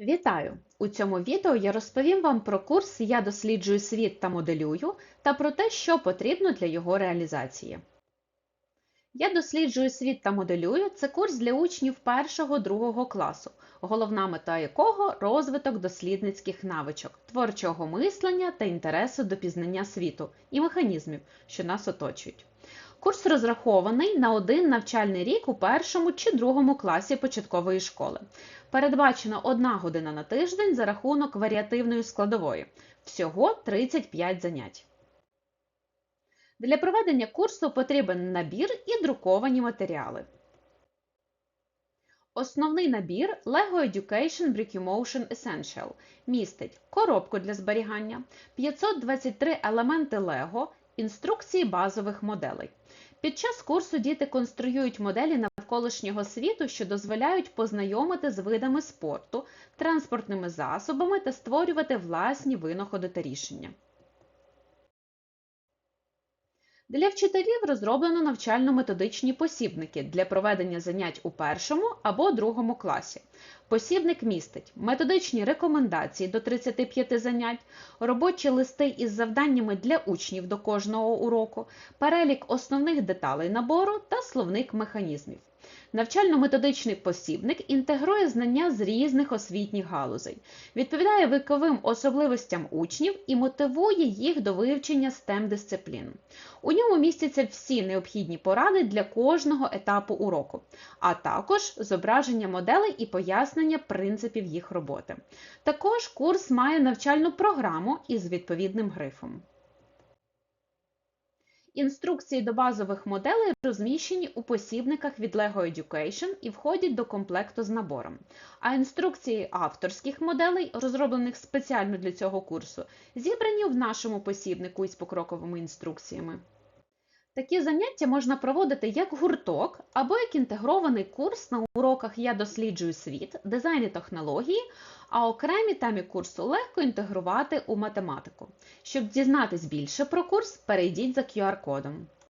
Вітаю! У цьому відео я розповім вам про курс Я досліджую світ та моделюю та про те, що потрібно для його реалізації. Я досліджую світ та моделюю це курс для учнів 1-2 класу, головна мета якого розвиток дослідницьких навичок, творчого мислення та інтересу до пізнання світу і механізмів, що нас оточують. Курс розрахований на один навчальний рік у першому чи другому класі початкової школи. Передбачена одна година на тиждень за рахунок варіативної складової. Всього 35 занять. Для проведення курсу потрібен набір і друковані матеріали. Основний набір LEGO Education Brick Emotion Essential містить коробку для зберігання, 523 елементи LEGO, інструкції базових моделей. Під час курсу діти конструюють моделі навколишнього світу, що дозволяють познайомити з видами спорту, транспортними засобами та створювати власні винаходи та рішення. Для вчителів розроблено навчально-методичні посібники для проведення занять у першому або другому класі. Посібник містить методичні рекомендації до 35 занять, робочі листи із завданнями для учнів до кожного уроку, перелік основних деталей набору та словник механізмів. Навчально-методичний посібник інтегрує знання з різних освітніх галузей, відповідає віковим особливостям учнів і мотивує їх до вивчення STEM дисциплін. У ньому містяться всі необхідні поради для кожного етапу уроку, а також зображення моделей і пояснення принципів їх роботи. Також курс має навчальну програму із відповідним грифом. Інструкції до базових моделей розміщені у посібниках від LEGO Education і входять до комплекту з набором. А інструкції авторських моделей, розроблених спеціально для цього курсу, зібрані в нашому посібнику із покроковими інструкціями. Такі заняття можна проводити як гурток або як інтегрований курс на уроках Я досліджую світ, дизайн і технології, а окремі темі курсу легко інтегрувати у математику. Щоб дізнатись більше про курс, перейдіть за QR-кодом.